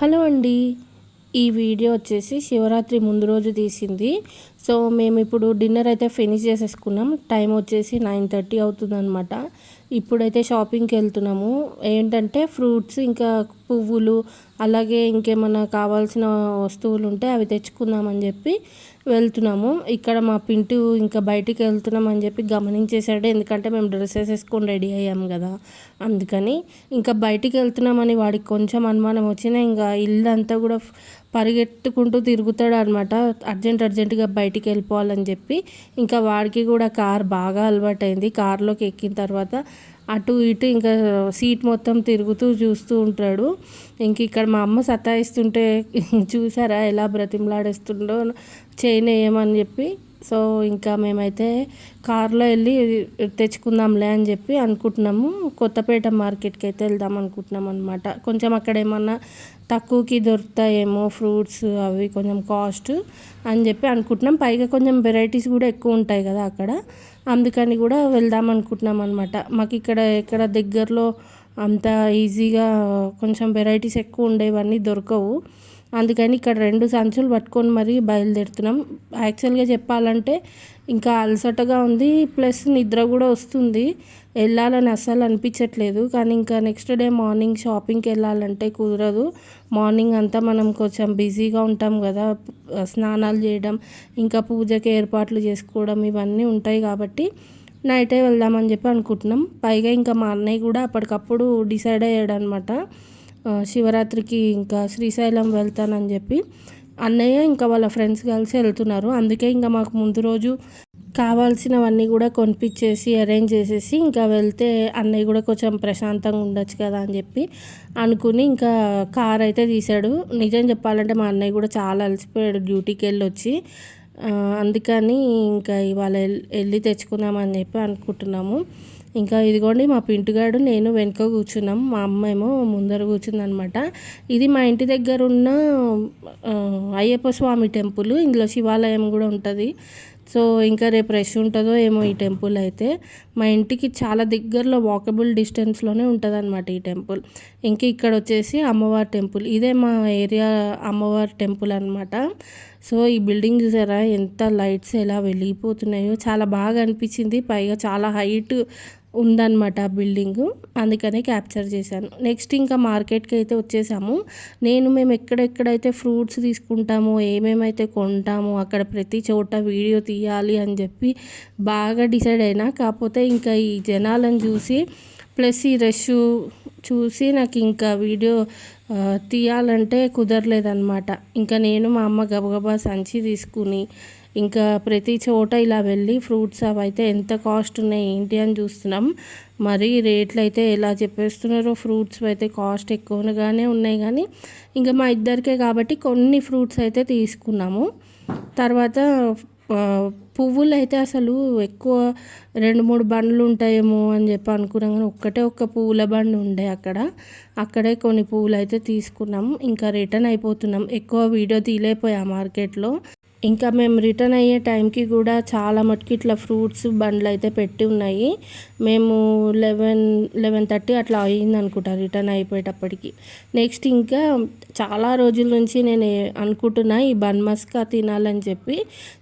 Hello అండి. ఈ video వచ్చేసి శివరాత్రి ముందు రోజు తీసింది. సో మేము ఇప్పుడు డిన్నర్ అయితే ఫినిష్ చేసేసుకున్నాం. టైం వచ్చేసి నైన్ థర్టీ అవుతుందన్నమాట. ఇప్పుడైతే షాపింగ్కి వెళ్తున్నాము. ఏంటంటే ఫ్రూట్స్ ఇంకా పువ్వులు అలాగే ఇంకేమైనా కావాల్సిన వస్తువులు ఉంటే అవి తెచ్చుకుందామని చెప్పి వెళ్తున్నాము. ఇక్కడ మా పింటూ ఇంకా బయటికి వెళ్తున్నాం అని చెప్పి గమనించేశాడు ఎందుకంటే మేము డ్రెస్సెస్ వేసుకొని రెడీ అయ్యాము కదా అందుకని. ఇంకా బయటికి వెళ్తున్నామని వాడికి కొంచెం అనుమానం వచ్చినా ఇంకా ఇల్లు అంతా కూడా పరిగెత్తుకుంటూ తిరుగుతాడు అనమాట అర్జెంట్ అర్జెంటుగా బయటికి వెళ్ళిపోవాలని చెప్పి. ఇంకా వాడికి కూడా కార్ బాగా అలవాటైంది. కార్లోకి ఎక్కిన తర్వాత అటు ఇటు ఇంకా సీట్ మొత్తం తిరుగుతూ చూస్తూ ఉంటాడు. ఇంక ఇక్కడ మా అమ్మ సతాయిస్తుంటే చూసారా ఎలా బ్రతిమలాడేస్తుండో చైన్ వేయమని చెప్పి. సో ఇంకా మేమైతే కారులో వెళ్ళి తెచ్చుకుందాంలే అని చెప్పి అనుకుంటున్నాము. కొత్తపేట మార్కెట్కి అయితే వెళ్దాం అనుకుంటున్నాం అనమాట కొంచెం అక్కడ ఏమన్నా తక్కువకి దొరుకుతాయేమో ఫ్రూట్స్ అవి కొంచెం కాస్ట్ అని చెప్పి అనుకుంటున్నాం. పైగా కొంచెం వెరైటీస్ కూడా ఎక్కువ ఉంటాయి కదా అక్కడ. అందుకని కూడా వెళ్దాం అనుకుంటున్నాం అనమాట మాకు ఇక్కడ ఇక్కడ దగ్గరలో అంత ఈజీగా కొంచెం వెరైటీస్ ఎక్కువ ఉండేవన్నీ దొరకవు. అందుకని ఇక్కడ రెండు సంచులు పట్టుకొని మరీ బయలుదేరుతున్నాం. యాక్చువల్గా చెప్పాలంటే ఇంకా అలసటగా ఉంది ప్లస్ నిద్ర కూడా వస్తుంది. వెళ్ళాలని అస్సలు అనిపించట్లేదు. కానీ ఇంకా నెక్స్ట్ డే మార్నింగ్ షాపింగ్కి వెళ్ళాలంటే కుదరదు. మార్నింగ్ అంతా మనం కొంచెం బిజీగా ఉంటాం కదా స్నానాలు చేయడం ఇంకా పూజకి ఏర్పాట్లు చేసుకోవడం ఇవన్నీ ఉంటాయి కాబట్టి నైటే వెళ్దామని చెప్పి అనుకుంటున్నాం. పైగా ఇంకా మా అన్నయ్య కూడా అప్పటికప్పుడు డిసైడ్ అయ్యాడనమాట. శివరాత్రికి ఇంకా శ్రీశైలం వెళ్తానని చెప్పి అన్నయ్య ఇంకా వాళ్ళ ఫ్రెండ్స్ కలిసి వెళ్తున్నారు. అందుకే ఇంకా మాకు ముందు రోజు కావాల్సినవన్నీ కూడా కొనిపించేసి అరేంజ్ చేసేసి ఇంకా వెళ్తే అన్నయ్య కూడా కొంచెం ప్రశాంతంగా ఉండొచ్చు కదా అని చెప్పి అనుకుని ఇంకా కార్ అయితే తీశాడు. నిజం చెప్పాలంటే మా అన్నయ్య కూడా చాలా అలసిపోయాడు డ్యూటీకి వెళ్ళి వచ్చి అందుకని ఇంకా ఇవాళ వెళ్ళి తెచ్చుకుందామని చెప్పి అనుకుంటున్నాము. ఇంకా ఇదిగోండి మా పింటుగాడు నేను వెనుక కూర్చున్నాం. మా అమ్మ ఏమో ముందర కూర్చుందనమాట. ఇది మా ఇంటి దగ్గర ఉన్న అయ్యప్ప స్వామి టెంపుల్. ఇందులో శివాలయం కూడా ఉంటుంది. సో ఇంకా రేపు రష్ ఉంటుందో ఏమో ఈ టెంపుల్ అయితే. మా ఇంటికి చాలా దగ్గరలో వాకబుల్ డిస్టెన్స్లోనే ఉంటుంది అనమాట ఈ టెంపుల్. ఇంకా ఇక్కడ వచ్చేసి అమ్మవారి టెంపుల్. ఇదే మా ఏరియా అమ్మవారి టెంపుల్ అనమాట. సో ఈ బిల్డింగ్ చూసారా ఎంత లైట్స్ ఎలా వెళ్ళిపోతున్నాయో చాలా బాగా అనిపించింది. పైగా చాలా హైట్ ఉందన్నమాట ఆ బిల్డింగు. అందుకనే క్యాప్చర్ చేశాను. నెక్స్ట్ ఇంకా మార్కెట్కి అయితే వచ్చేసాము. నేను మేము ఎక్కడెక్కడైతే ఫ్రూట్స్ తీసుకుంటామో ఏమేమైతే కొంటామో అక్కడ ప్రతి చోట వీడియో తీయాలి అని చెప్పి బాగా డిసైడ్ అయినా కాకపోతే ఇంకా ఈ జనాలను చూసి ప్లస్ ఈ రష్ చూసి నాకు ఇంకా వీడియో తీయాలంటే కుదరలేదన్నమాట. ఇంకా నేను మా అమ్మ గబగబా సంచి తీసుకుని ఇంకా ప్రతి చోట ఇలా వెళ్ళి ఫ్రూట్స్ అవి అయితే ఎంత కాస్ట్ ఉన్నాయి ఏంటి అని చూస్తున్నాం. మరి రేట్లు అయితే ఎలా చెప్పేస్తున్నారో ఫ్రూట్స్ అయితే కాస్ట్ ఎక్కువగానే ఉన్నాయి కానీ ఇంకా మా ఇద్దరికే కాబట్టి కొన్ని ఫ్రూట్స్ అయితే తీసుకున్నాము. తర్వాత పువ్వులు అయితే అసలు ఎక్కువ రెండు మూడు బండ్లు ఉంటాయేమో అని చెప్పి అనుకున్నాం కానీ ఒక్కటే ఒక్క పువ్వుల బండి ఉండే అక్కడ. అక్కడే కొన్ని పువ్వులు అయితే తీసుకున్నాం. ఇంకా రిటర్న్ అయిపోతున్నాం. ఎక్కువ వీడియో తీయలేకపోయా మార్కెట్లో. ఇంకా మేము రిటర్న్ అయ్యే టైంకి కూడా చాలా మటుకు ఇట్లా ఫ్రూట్స్ బండ్లు అయితే పెట్టి ఉన్నాయి. మేము లెవెన్ లెవెన్ థర్టీ అట్లా అయింది అనుకుంటా రిటర్న్ అయిపోయేటప్పటికి. నెక్స్ట్ ఇంకా చాలా రోజుల నుంచి నేను అనుకుంటున్నా ఈ బన్ మస్కా తినాలని చెప్పి.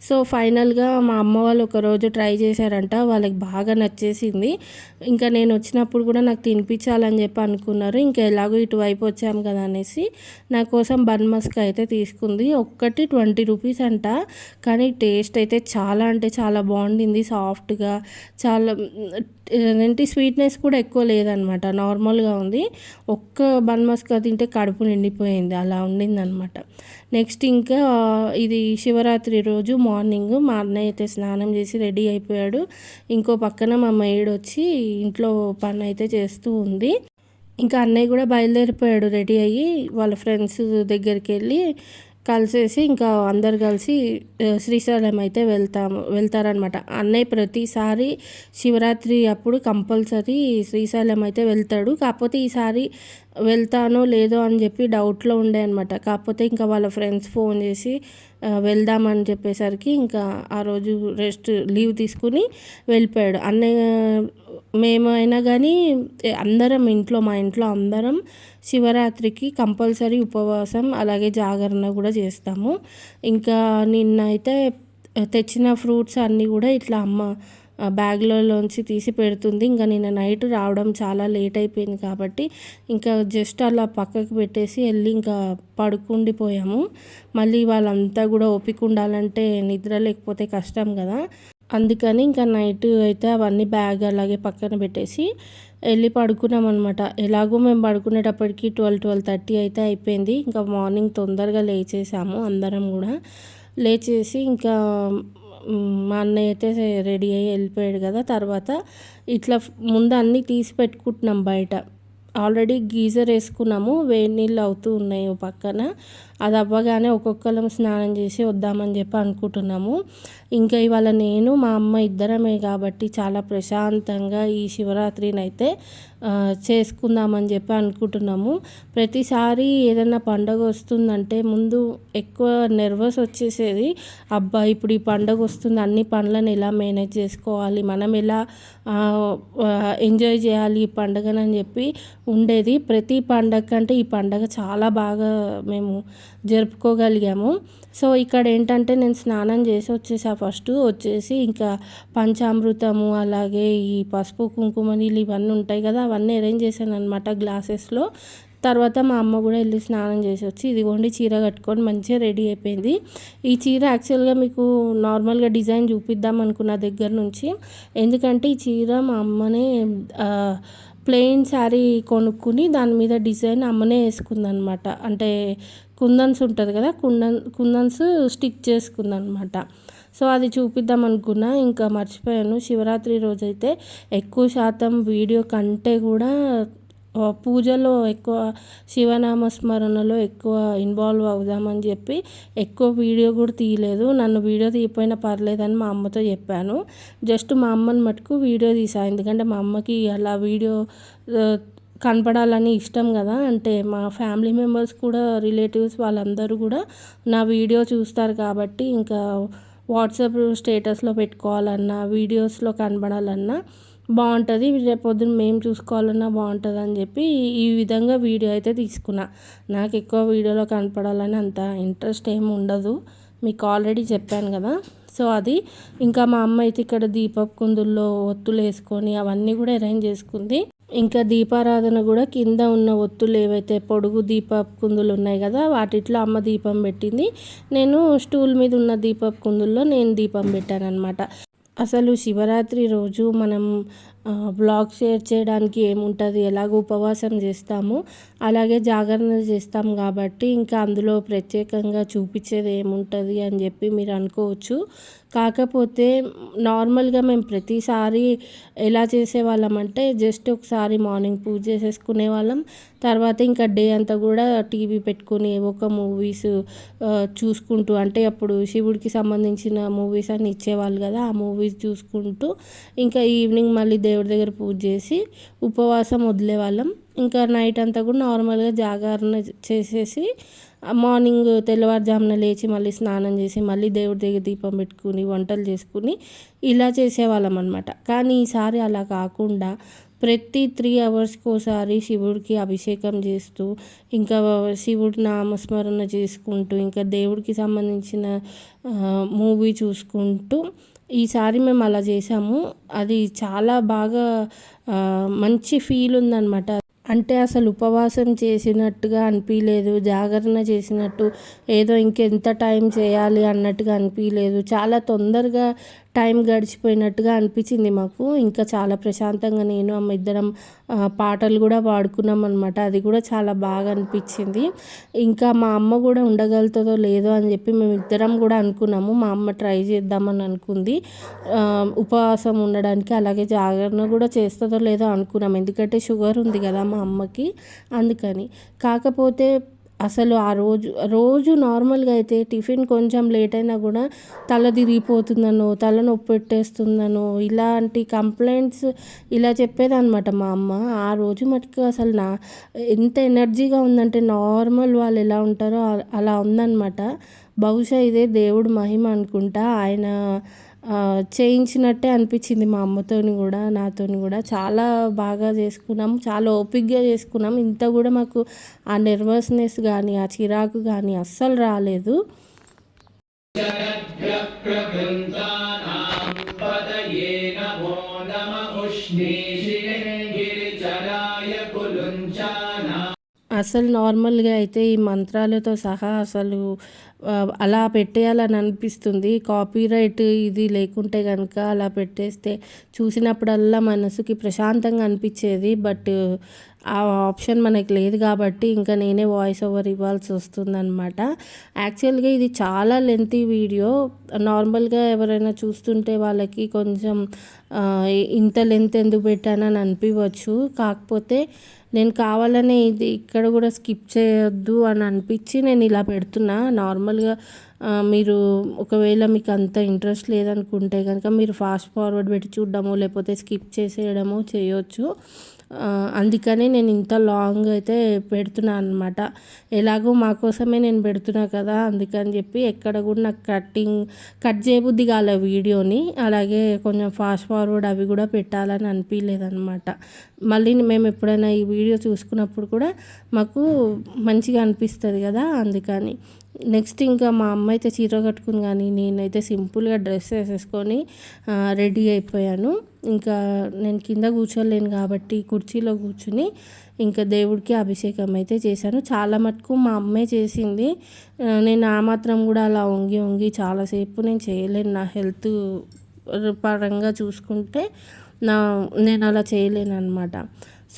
సో ఫైనల్గా మా అమ్మ వాళ్ళు ఒకరోజు ట్రై చేశారంట వాళ్ళకి బాగా నచ్చేసింది. ఇంకా నేను వచ్చినప్పుడు కూడా నాకు తినిపించాలని చెప్పి అనుకున్నారు. ఇంకా ఎలాగో ఇటువైపు వచ్చాము కదా అనేసి నా కోసం బన్ మస్కా అయితే తీసుకుంది. ఒక్కటి ట్వంటీ రూపీస్ అంట. కానీ టేస్ట్ అయితే చాలా అంటే చాలా బాగుండింది సాఫ్ట్గా. చాలా ఏంటి స్వీట్నెస్ కూడా ఎక్కువ లేదనమాట. నార్మల్గా ఉంది. ఒక్క బన్ మస్కా తింటే కడుపు నిండిపోయింది అలా ఉండింది అనమాట నెక్స్ట్ ఇంకా ఇది శివరాత్రి రోజు మార్నింగ్ మా అన్నయ్య అయితే స్నానం చేసి రెడీ అయిపోయాడు. ఇంకో పక్కన మా మేడ్ వచ్చి ఇంట్లో పని అయితే చేస్తూ ఉంది. ఇంకా అన్నయ్య కూడా బయలుదేరిపోయాడు రెడీ అయ్యి. వాళ్ళ ఫ్రెండ్స్ దగ్గరికి వెళ్ళి కలిసేసి ఇంకా అందరు కలిసి శ్రీశైలం అయితే వెళ్తాము వెళ్తారనమాట అన్నయ్య ప్రతిసారి శివరాత్రి అప్పుడు కంపల్సరీ శ్రీశైలం అయితే వెళ్తాడు. కాకపోతే ఈసారి వెళ్తానో లేదో అని చెప్పి డౌట్లో ఉండే అనమాట కాకపోతే ఇంకా వాళ్ళ ఫ్రెండ్స్ ఫోన్ చేసి వెళ్దామని చెప్పేసరికి ఇంకా ఆ రోజు రెస్ట్ లీవ్ తీసుకుని వెళ్ళిపోయాడు. అన్నయ్య మేమైనా కానీ అందరం ఇంట్లో మా ఇంట్లో అందరం శివరాత్రికి కంపల్సరీ ఉపవాసం అలాగే జాగరణ కూడా చేస్తాము. ఇంకా నిన్న అయితే తెచ్చిన ఫ్రూట్స్ అన్నీ కూడా ఇట్లా అమ్మ బ్యాగ్లలోంచి తీసి పెడుతుంది. ఇంకా నిన్న నైట్ రావడం చాలా లేట్ అయిపోయింది కాబట్టి ఇంకా జస్ట్ అలా పక్కకు పెట్టేసి వెళ్ళి ఇంకా పడుకుండిపోయాము. మళ్ళీ వాళ్ళంతా కూడా ఓపిక ఉండాలంటే నిద్ర లేకపోతే కష్టం కదా. అందుకని ఇంకా నైట్ అయితే అవన్నీ బ్యాగ్ అలాగే పక్కన పెట్టేసి వెళ్ళి పడుకున్నామన్నమాట. ఎలాగో మేము పడుకునేటప్పటికి ట్వెల్వ్ ట్వెల్వ్ థర్టీ అయితే అయిపోయింది. ఇంకా మార్నింగ్ తొందరగా లేచేసాము అందరం కూడా. లేచేసి ఇంకా మా అన్నయ్య అయితే రెడీ అయ్యి వెళ్ళిపోయాడు కదా. తర్వాత ఇట్లా ముందు అన్నీ తీసి పెట్టుకుంటున్నాం బయట. ఆల్రెడీ గీజర్ వేసుకున్నాము. వేడి నీళ్ళు అవుతూ ఉన్నాయి పక్కన. అది అవ్వగానే ఒక్కొక్కరం స్నానం చేసి వద్దామని చెప్పి అనుకుంటున్నాము. ఇంకా ఇవాళ నేను మా అమ్మ ఇద్దరమే కాబట్టి చాలా ప్రశాంతంగా ఈ శివరాత్రిని అయితే చేసుకుందామని చెప్పి అనుకుంటున్నాము. ప్రతిసారి ఏదైనా పండగ వస్తుందంటే ముందు ఎక్కువ నెర్వస్ వచ్చేసేది అబ్బా ఇప్పుడు ఈ పండగ వస్తుంది అన్ని పనులను ఎలా మేనేజ్ చేసుకోవాలి మనం ఎలా ఎంజాయ్ చేయాలి ఈ పండగనని చెప్పి ఉండేది. ప్రతి పండగ కంటే ఈ పండగ చాలా బాగా మేము జరుపుకోగలిగాము. సో ఇక్కడ ఏంటంటే నేను స్నానం చేసి వచ్చేసా ఫస్ట్. వచ్చేసి ఇంకా పంచామృతము అలాగే ఈ పసుపు కుంకుమ నీళ్ళు ఇవన్నీ ఉంటాయి కదా అవన్నీ అరేంజ్ చేశాను అనమాట గ్లాసెస్లో. తర్వాత మా అమ్మ కూడా వెళ్ళి స్నానం చేసి వచ్చి ఇదిగోండి చీర కట్టుకొని మంచిగా రెడీ అయిపోయింది. ఈ చీర యాక్చువల్గా మీకు నార్మల్గా డిజైన్ చూపిద్దాం అనుకున్న దగ్గర నుంచి. ఎందుకంటే ఈ చీర మా అమ్మనే ప్లెయిన్ శారీ కొనుక్కుని దాని మీద డిజైన్ అమ్మనే వేసుకుందనమాట అంటే కుందన్స్ ఉంటుంది కదా కుందన్ కుందన్స్ స్టిక్ చేసుకుందనమాట. సో అది చూపిద్దాం అనుకున్నా ఇంకా మర్చిపోయాను. శివరాత్రి రోజైతే ఎక్కువ శాతం వీడియో కంటే కూడా పూజలో ఎక్కువ శివనామ స్మరణలో ఎక్కువ ఇన్వాల్వ్ అవుదామని చెప్పి ఎక్కువ వీడియో కూడా తీయలేదు. నన్ను వీడియో తీయపోయినా పర్లేదని మా అమ్మతో చెప్పాను. జస్ట్ మా అమ్మని మటుకు వీడియో తీసా ఎందుకంటే మా అమ్మకి అలా వీడియో కనపడాలని ఇష్టం కదా? అంటే మా ఫ్యామిలీ మెంబర్స్ కూడా రిలేటివ్స్ వాళ్ళందరూ కూడా నా వీడియో చూస్తారు కాబట్టి ఇంకా వాట్సాప్ స్టేటస్లో పెట్టుకోవాలన్నా వీడియోస్లో కనబడాలన్నా బాగుంటుంది. రేపొద్దున మేము చూసుకోవాలన్నా బాగుంటుంది అని చెప్పి ఈ విధంగా వీడియో అయితే తీసుకున్నా. నాకు ఎక్కువ వీడియోలో కనపడాలని అంత ఇంట్రెస్ట్ ఏమి ఉండదు. మీకు ఆల్రెడీ చెప్పాను కదా? సో అది ఇంకా మా అమ్మ అయితే ఇక్కడ దీపపు కుందుల్లో ఒత్తులు వేసుకొని అవన్నీ కూడా అరేంజ్ చేసుకుంది. ఇంకా దీపారాధన కూడా కింద ఉన్న ఒత్తులు ఏవైతే పొడుగు దీపపు కుందులు ఉన్నాయి కదా వాటిట్లో అమ్మ దీపం పెట్టింది. నేను స్టూల్ మీద ఉన్న దీపపు కుందుల్లో నేను దీపం పెట్టాను అనమాట అసలు శివరాత్రి రోజు మనం బ్లాగ్ షేర్ చేయడానికి ఏముంటుంది? ఎలాగ ఉపవాసం చేస్తాము? అలాగే జాగరణ చేస్తాం కాబట్టి ఇంకా అందులో ప్రత్యేకంగా చూపించేది ఏముంటుంది అని చెప్పి మీరు అనుకోవచ్చు. కాకపోతే నార్మల్గా మేము ప్రతిసారి ఎలా చేసేవాళ్ళం అంటే జస్ట్ ఒకసారి మార్నింగ్ పూజ చేసేసుకునే వాళ్ళం. తర్వాత ఇంకా డే అంతా కూడా టీవీ పెట్టుకొని ఒక మూవీస్ చూసుకుంటూ అంటే అప్పుడు శివుడికి సంబంధించిన మూవీస్ అన్ని ఇచ్చేవాళ్ళు కదా ఆ మూవీస్ చూసుకుంటూ ఇంకా ఈవినింగ్ మళ్ళీ దేవుడి దగ్గర పూజ చేసి ఉపవాసం వదిలేవాళ్ళం. ఇంకా నైట్ అంతా కూడా నార్మల్గా జాగరణ చేసేసి మార్నింగ్ తెల్లవారుజామున లేచి మళ్ళీ స్నానం చేసి మళ్ళీ దేవుడి దగ్గర దీపం పెట్టుకుని వంటలు చేసుకుని ఇలా చేసేవాళ్ళం అనమాట కానీ ఈసారి అలా కాకుండా ప్రతి త్రీ అవర్స్కి ఒకసారి శివుడికి అభిషేకం చేస్తూ ఇంకా శివుడి నామస్మరణ చేసుకుంటూ ఇంకా దేవుడికి సంబంధించిన మూవీ చూసుకుంటూ ఈసారి మేము అలా చేసాము అది చాలా బాగా మంచి ఫీల్ ఉందన్నమాట. అంటే అసలు ఉపవాసం చేసినట్టుగా అనిపించలేదు జాగరణ చేసినట్టు ఏదో ఇంకెంత టైం చేయాలి అన్నట్టుగా అనిపించలేదు చాలా తొందరగా టైం గడిచిపోయినట్టుగా అనిపించింది మాకు. ఇంకా చాలా ప్రశాంతంగా నేను అమ్మ ఇద్దరం పాటలు కూడా పాడుకున్నాం అనమాట అది కూడా చాలా బాగా అనిపించింది. ఇంకా మా అమ్మ కూడా ఉండగలుగుతుందో లేదో అని చెప్పి మేము ఇద్దరం కూడా అనుకున్నాము. మా అమ్మ ట్రై చేద్దామని అనుకుంది. ఉపవాసం ఉండడానికి అలాగే జాగరణ కూడా చేస్తుందో లేదో అనుకున్నాం. ఎందుకంటే షుగర్ ఉంది కదా మా అమ్మకి అందుకని. కాకపోతే అసలు ఆ రోజు రోజు నార్మల్గా అయితే టిఫిన్ కొంచెం లేట్ అయినా కూడా తల తిరిగిపోతుందనో తల నొప్పి పెట్టేస్తుందనో ఇలాంటి కంప్లైంట్స్ ఇలా చెప్పేదన్నమాట మా అమ్మ. ఆ రోజు మటుకు అసలు నా ఎంత ఎనర్జీగా ఉందంటే నార్మల్ వాళ్ళు ఎలా ఉంటారో అలా ఉందన్నమాట. బహుశా ఇదే దేవుడు మహిమ అనుకుంటా. ఆయన చేయించినట్టే అనిపించింది మా అమ్మతోని కూడా నాతోని కూడా. చాలా బాగా చేసుకున్నాం చాలా ఓపిక్గా చేసుకున్నాం. ఇంత కూడా మాకు ఆ నెర్వస్నెస్ కానీ ఆ చిరాకు కానీ అస్సలు రాలేదు. అసలు నార్మల్గా అయితే ఈ మంత్రాలతో సహా అసలు అలా పెట్టేయాలని అనిపిస్తుంది. కాపీరైట్ ఇది లేకుంటే కనుక అలా పెట్టేస్తే చూసినప్పుడల్లా మనసుకి ప్రశాంతంగా అనిపించేది. బట్ ఆ ఆప్షన్ మనకి లేదు కాబట్టి ఇంకా నేనే వాయిస్ ఓవర్ ఇవ్వాల్సి వస్తుందన్నమాట. యాక్చువల్గా ఇది చాలా లెంతీ వీడియో నార్మల్గా ఎవరైనా చూస్తుంటే వాళ్ళకి కొంచెం ఇంత లెంత్ ఎందుకు పెట్టానని అనిపించవచ్చు కాకపోతే నేను కావాలనే ఇది ఇక్కడ కూడా స్కిప్ చేయొద్దు అని అనిపించి నేను ఇలా పెడుతున్నా. నార్మల్గా మీరు ఒకవేళ మీకు అంత ఇంట్రెస్ట్ లేదనుకుంటే కనుక మీరు ఫాస్ట్ ఫార్వర్డ్ పెట్టి చూడడమో లేకపోతే స్కిప్ చేసేయడము చేయొచ్చు. అందుకనే నేను ఇంత లాంగ్ అయితే పెడుతున్నాను అనమాట ఎలాగో మా కోసమే నేను పెడుతున్నా కదా అందుకని చెప్పి ఎక్కడ కూడా నాకు కట్టింగ్ కట్ చేయబుద్ధి కాలే వీడియోని. అలాగే కొంచెం ఫాస్ట్ ఫార్వర్డ్ అవి కూడా పెట్టాలని అనిపించలేదన్నమాట మళ్ళీ మేము ఎప్పుడైనా ఈ వీడియో చూసుకున్నప్పుడు కూడా మాకు మంచిగా అనిపిస్తుంది కదా అందుకని. నెక్స్ట్ ఇంకా మా అమ్మ అయితే చీర కట్టుకుని కానీ నేనైతే సింపుల్గా డ్రెస్ వేసేసుకొని రెడీ అయిపోయాను. ఇంకా నేను కింద కూర్చోలేను కాబట్టి కుర్చీలో కూర్చుని ఇంకా దేవుడికి అభిషేకం అయితే చేశాను. చాలా మటుకు మా అమ్మే చేసింది. నేను ఆ మాత్రం కూడా అలా వంగి వంగి చాలాసేపు నేను చేయలేను. నా హెల్త్ పరంగా చూసుకుంటే నా నేను అలా చేయలేను అనమాట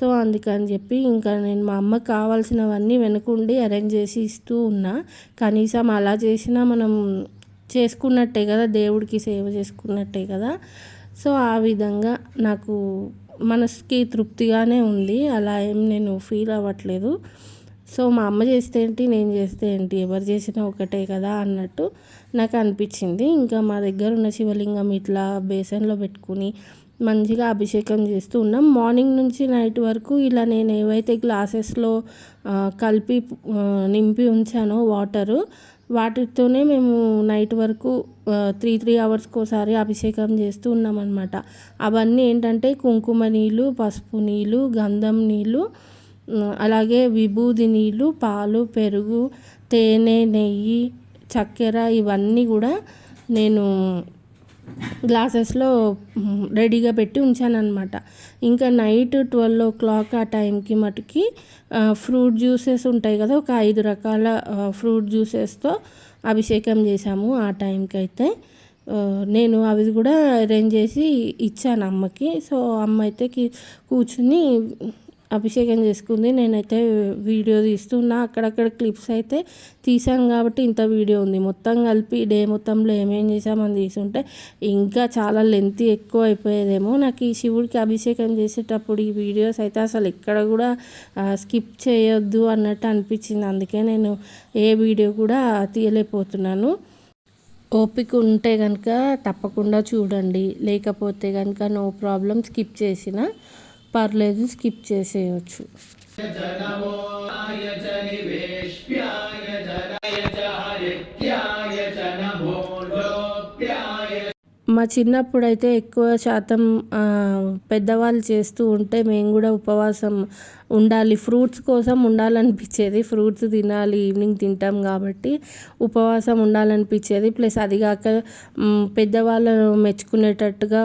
సో అందుకని చెప్పి ఇంకా నేను మా అమ్మకు కావాల్సినవన్నీ వెనుకుండి అరేంజ్ చేసి ఇస్తూ ఉన్నా. కనీసం అలా చేసినా మనం చేసుకున్నట్టే కదా దేవుడికి సేవ చేసుకున్నట్టే కదా. సో ఆ విధంగా నాకు మనసుకి తృప్తిగానే ఉంది. అలా ఏం నేను ఫీల్ అవ్వట్లేదు. సో మా అమ్మ చేస్తే ఏంటి నేను చేస్తే ఏంటి ఎవరు చేసినా ఒకటే కదా అన్నట్టు నాకు అనిపించింది. ఇంకా మా దగ్గర ఉన్న శివలింగం ఇట్లా బేసన్లో పెట్టుకుని మంచిగా అభిషేకం చేస్తూ ఉన్నాం. మార్నింగ్ నుంచి నైట్ వరకు ఇలా నేను ఏవైతే గ్లాసెస్లో కలిపి నింపి ఉంచానో వాటరు వాటితోనే మేము నైట్ వరకు త్రీ త్రీ అవర్స్కి ఒకసారి అభిషేకం చేస్తూ ఉన్నామన్నమాట. అవన్నీ ఏంటంటే కుంకుమ నీళ్ళు పసుపు నీళ్ళు గంధం నీళ్ళు అలాగే విభూది నీళ్ళు పాలు పెరుగు తేనె నెయ్యి చక్కెర ఇవన్నీ కూడా నేను గ్లాసెస్లో రెడీగా పెట్టి ఉంచానన్నమాట. ఇంకా నైట్ ట్వెల్వ్ ఓ క్లాక్ ఆ టైంకి మటుకి ఫ్రూట్ జ్యూసెస్ ఉంటాయి కదా ఒక ఐదు రకాల ఫ్రూట్ జ్యూసెస్తో అభిషేకం చేశాము ఆ టైంకి అయితే నేను అవి కూడా అరేంజ్ చేసి ఇచ్చాను అమ్మకి. సో అమ్మ అయితే కూర్చుని అభిషేకం చేసుకుంది. నేనైతే వీడియో తీస్తున్నా. అక్కడక్కడ క్లిప్స్ అయితే తీసాను కాబట్టి ఇంత వీడియో ఉంది. మొత్తం కలిపి డే మొత్తంలో ఏమేం చేసామని తీసుంటే ఇంకా చాలా లెంత్ ఎక్కువ అయిపోయేదేమో. నాకు ఈ శివుడికి అభిషేకం చేసేటప్పుడు ఈ వీడియోస్ అయితే అసలు ఎక్కడ కూడా స్కిప్ చేయొద్దు అన్నట్టు అనిపించింది. అందుకే నేను ఏ వీడియో కూడా తీయలేకపోతున్నాను. ఓపిక ఉంటే కనుక తప్పకుండా చూడండి. లేకపోతే కనుక నో ప్రాబ్లం స్కిప్ చేసిన. పర్లేదు స్కిప్ చేసేయచ్చు. మా చిన్నప్పుడు అయితే ఎక్కువ శాతం పెద్దవాళ్ళు చేస్తూ ఉంటే మేము కూడా ఉపవాసం ఉండాలి. ఫ్రూట్స్ కోసం ఉండాలనిపించేది. ఫ్రూట్స్ తినాలి ఈవినింగ్ తింటాం కాబట్టి ఉపవాసం ఉండాలనిపించేది. ప్లస్ అది కాక పెద్దవాళ్ళు మెచ్చుకునేటట్టుగా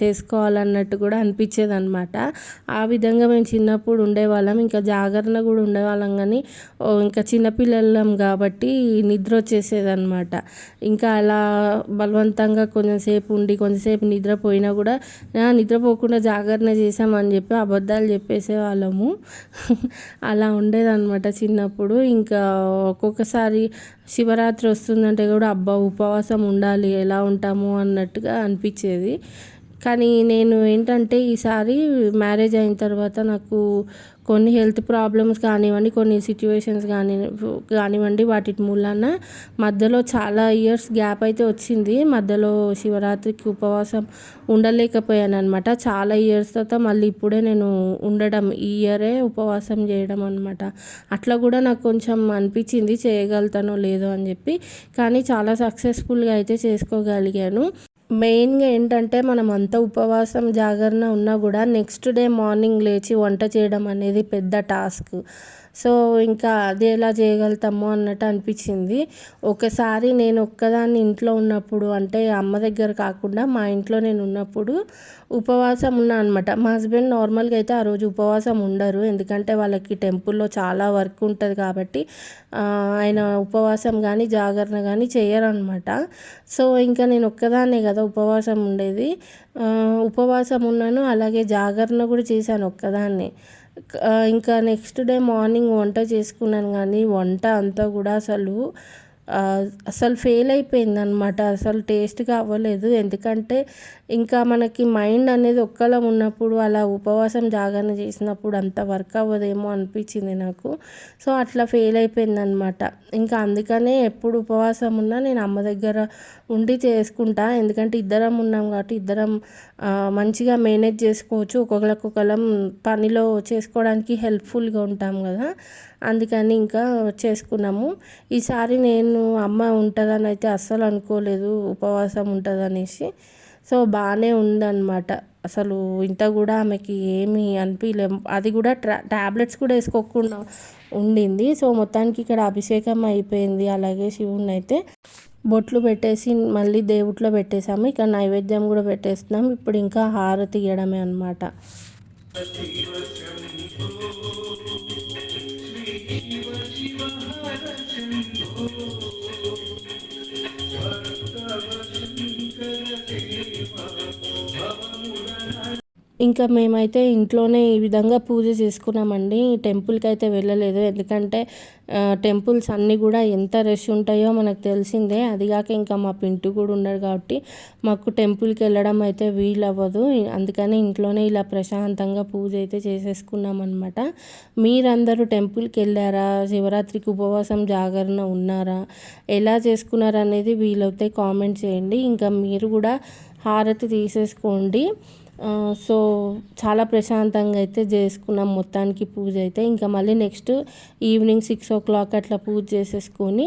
చేసుకోవాలన్నట్టు కూడా అనిపించేది అనమాట ఆ విధంగా మేము చిన్నప్పుడు ఉండేవాళ్ళం. ఇంకా జాగరణ కూడా ఉండేవాళ్ళం కానీ ఇంకా చిన్నపిల్లలం కాబట్టి నిద్ర వచ్చేసేది అనమాట ఇంకా అలా బలవంతంగా కొంచెంసేపు ఉండి కొంచెంసేపు నిద్రపోయినా కూడా నిద్రపోకుండా జాగరణ చేసామని చెప్పి అబద్ధాలు చెప్పేసే వాళ్ళము అలా ఉండేదన్నమాట చిన్నప్పుడు. ఇంకా ఒక్కొక్కసారి శివరాత్రి వస్తుందంటే కూడా అబ్బా ఉపవాసం ఉండాలి ఎలా ఉంటాము అన్నట్టుగా అనిపించేది. కానీ నేను ఏంటంటే ఈసారి మ్యారేజ్ అయిన తర్వాత నాకు కొన్ని హెల్త్ ప్రాబ్లమ్స్ కానివ్వండి కొన్ని సిచ్యువేషన్స్ కానీ కానివ్వండి వాటి మూలాన మధ్యలో చాలా ఇయర్స్ గ్యాప్ అయితే వచ్చింది. మధ్యలో శివరాత్రికి ఉపవాసం ఉండలేకపోయాను అనమాట చాలా ఇయర్స్ తర్వాత మళ్ళీ ఇప్పుడే నేను ఉండడం ఈ ఇయరే ఉపవాసం చేయడం అనమాట అట్లా కూడా నాకు కొంచెం అనిపించింది చేయగలుగుతానో లేదో అని చెప్పి. కానీ చాలా సక్సెస్ఫుల్గా అయితే చేసుకోగలిగాను. మెయిన్గా ఏంటంటే మనం అంత ఉపవాసం జాగరణ ఉన్నా కూడా నెక్స్ట్ డే మార్నింగ్ లేచి వంట చేయడం అనేది పెద్ద టాస్క్. సో ఇంకా అది ఎలా చేయగలుగుతామో అన్నట్టు అనిపించింది. ఒకసారి నేను ఒక్కదాన్ని ఇంట్లో ఉన్నప్పుడు అంటే అమ్మ దగ్గర కాకుండా మా ఇంట్లో నేను ఉన్నప్పుడు ఉపవాసం ఉన్నా అనమాట మా హస్బెండ్ నార్మల్గా అయితే ఆ రోజు ఉపవాసం ఉండరు. ఎందుకంటే వాళ్ళకి టెంపుల్లో చాలా వర్క్ ఉంటుంది కాబట్టి ఆయన ఉపవాసం కానీ జాగరణ కానీ చేయరనమాట సో ఇంకా నేను ఒక్కదాన్నే కదా ఉపవాసం ఉండేది. ఉపవాసం ఉన్నాను అలాగే జాగరణ కూడా చేశాను ఒక్కదాన్నే. ఇంకా నెక్స్ట్ డే మార్నింగ్ వంట చేసుకున్నాను కానీ వంట అంతా కూడా అసలు అసలు ఫెయిల్ అయిపోయింది అనమాట అసలు టేస్ట్గా అవ్వలేదు. ఎందుకంటే ఇంకా మనకి మైండ్ అనేది ఒక్కలా ఉన్నప్పుడు అలా ఉపవాసం జాగరణ చేసినప్పుడు అంత వర్క్ అవ్వదేమో అనిపించింది నాకు. సో అట్లా ఫెయిల్ అయిపోయింది అనమాట ఇంకా అందుకనే ఎప్పుడు ఉపవాసం ఉన్నా నేను అమ్మ దగ్గర ఉండి చేసుకుంటా. ఎందుకంటే ఇద్దరం ఉన్నాం కాబట్టి ఇద్దరం మంచిగా మేనేజ్ చేసుకోవచ్చు. ఒక్కొక్కరికొకరం పనిలో చేసుకోవడానికి హెల్ప్ఫుల్గా ఉంటాం కదా. అందుకని ఇంకా చేసుకున్నాము. ఈసారి నేను అమ్మ ఉంటుందని అయితే అస్సలు అనుకోలేదు ఉపవాసం ఉంటుందనేసి. సో బాగానే ఉందన్నమాట. అసలు ఇంత కూడా ఆమెకి ఏమీ అనిపించలే అది కూడా ట్రా ట్యాబ్లెట్స్ కూడా వేసుకోకుండా ఉండింది. సో మొత్తానికి ఇక్కడ అభిషేకం అయిపోయింది అలాగే శివుని అయితే. బొట్లు పెట్టేసి మళ్ళీ దేవుట్లో పెట్టేసాము ఇక్కడ నైవేద్యం కూడా పెట్టేస్తున్నాం. ఇప్పుడు ఇంకా హారతి ఇవ్వడమే అనమాట ఇంకా మేమైతే ఇంట్లోనే ఈ విధంగా పూజ చేసుకున్నామండి. టెంపుల్కి అయితే వెళ్ళలేదు. ఎందుకంటే టెంపుల్స్ అన్నీ కూడా ఎంత రష్ ఉంటాయో మనకు తెలిసిందే. అదిగాక ఇంకా మా పింటు కూడా ఉండడు కాబట్టి మాకు టెంపుల్కి వెళ్ళడం అయితే వీలవ్వదు. అందుకని ఇంట్లోనే ఇలా ప్రశాంతంగా పూజ అయితే చేసేసుకున్నాం అనమాట మీరందరూ టెంపుల్కి వెళ్ళారా? శివరాత్రికి ఉపవాసం జాగరణ ఉన్నారా? ఎలా చేసుకున్నారా అనేది వీలైతే కామెంట్ చేయండి. ఇంకా మీరు కూడా హారతి తీసేసుకోండి. సో చాలా ప్రశాంతంగా అయితే చేసుకున్నాం. మొత్తానికి పూజ అయితే ఇంకా మళ్ళీ next evening six o'clock అట్లా పూజ చేసేసుకొని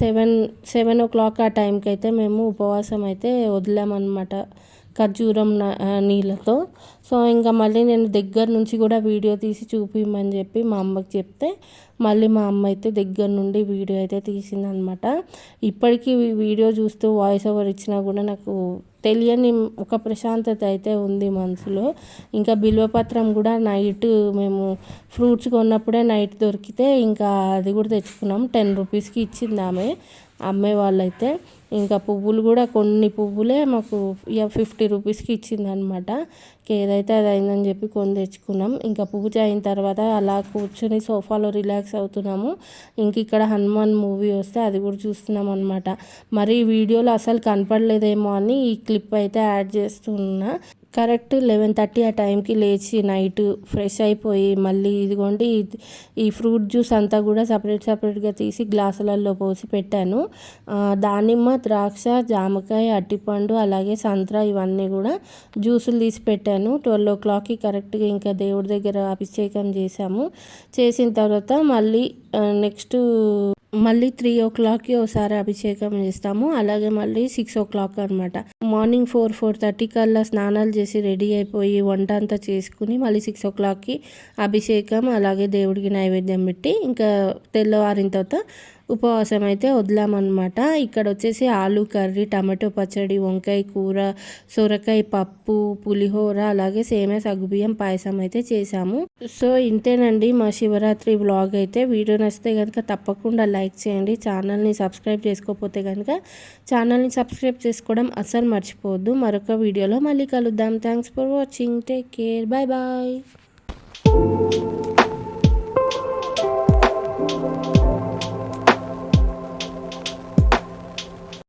సెవెన్ సెవెన్ ఓ క్లాక్ ఆ టైంకి అయితే మేము ఉపవాసం అయితే వదిలామన్నమాట. ఖర్జూరం నీళ్ళతో. సో ఇంకా మళ్ళీ నేను దగ్గర నుంచి కూడా వీడియో తీసి చూపించమని చెప్పి మా అమ్మకి చెప్తే మళ్ళీ మా అమ్మ అయితే దగ్గర నుండి వీడియో అయితే తీసిందనమాట. ఇప్పటికీ వీడియో చూస్తూ వాయిస్ ఓవర్ ఇచ్చినా కూడా నాకు తెలియని ఒక ప్రశాంతత అయితే ఉంది మనసులో. ఇంకా బిల్వపత్రం కూడా నైట్ మేము ఫ్రూట్స్ కొన్నప్పుడే నైట్ దొరికితే ఇంకా అది కూడా తెచ్చుకున్నాం. టెన్ రూపీస్కి ఇచ్చింది ఆమె అమ్మే వాళ్ళైతే. ఇంకా పువ్వులు కూడా కొన్ని పువ్వులే మాకు ఇక ఫిఫ్టీ రూపీస్కి ఇచ్చింది అనమాట ఏదైతే అది అయిందని చెప్పి కొని తెచ్చుకున్నాం. ఇంకా పూజ అయిన తర్వాత అలా కూర్చొని సోఫాలో రిలాక్స్ అవుతున్నాము. ఇంక ఇక్కడ హనుమాన్ మూవీ వస్తే అది కూడా చూస్తున్నాం అనమాట మరి వీడియోలో అసలు కనపడలేదేమో అని ఈ క్లిప్ అయితే యాడ్ చేస్తున్నా. కరెక్ట్ లెవెన్ థర్టీ ఆ టైంకి లేచి నైట్ ఫ్రెష్ అయిపోయి మళ్ళీ ఇదిగోండి ఈ ఫ్రూట్ జ్యూస్ అంతా కూడా సపరేట్ సపరేట్గా తీసి గ్లాసులలో పోసి పెట్టాను. దానిమ్మ ద్రాక్ష జామకాయ అట్టిపండు అలాగే సంత్ర ఇవన్నీ కూడా జ్యూసులు తీసి పెట్టాను. ట్వెల్వ్ ఓ క్లాక్కి కరెక్ట్గా ఇంకా దేవుడి దగ్గర అభిషేకం చేశాము. చేసిన తర్వాత మళ్ళీ నెక్స్ట్ మళ్ళీ త్రీ ఓ క్లాక్కి ఒకసారి అభిషేకం చేస్తాము. అలాగే మళ్ళీ సిక్స్ ఓ క్లాక్ అనమాట మార్నింగ్ ఫోర్ ఫోర్ థర్టీ కల్లా స్నానాలు చేసి రెడీ అయిపోయి వంట అంతా చేసుకుని మళ్ళీ సిక్స్ ఓ క్లాక్కి అభిషేకం అలాగే దేవుడికి నైవేద్యం పెట్టి ఇంకా తెల్లవారిన తర్వాత ఉపవాసం అయితే వదిలామన్నమాట. ఇక్కడ వచ్చేసి ఆలు కర్రీ టమాటో పచ్చడి వంకాయ కూర సొరకాయ పప్పు పులిహోర అలాగే సేమే సగ్గుబియ్యం పాయసం అయితే చేశాము. సో ఇంతేనండి మా శివరాత్రి వ్లాగ్ అయితే. వీడియో నచ్చితే కనుక తప్పకుండా లైక్ చేయండి. ఛానల్ని సబ్స్క్రైబ్ చేసుకోకపోతే కనుక ఛానల్ని సబ్స్క్రైబ్ చేసుకోవడం అస్సలు మర్చిపోవద్దు. మరొక వీడియోలో మళ్ళీ కలుద్దాం. Thanks for watching. Take care. Bye bye.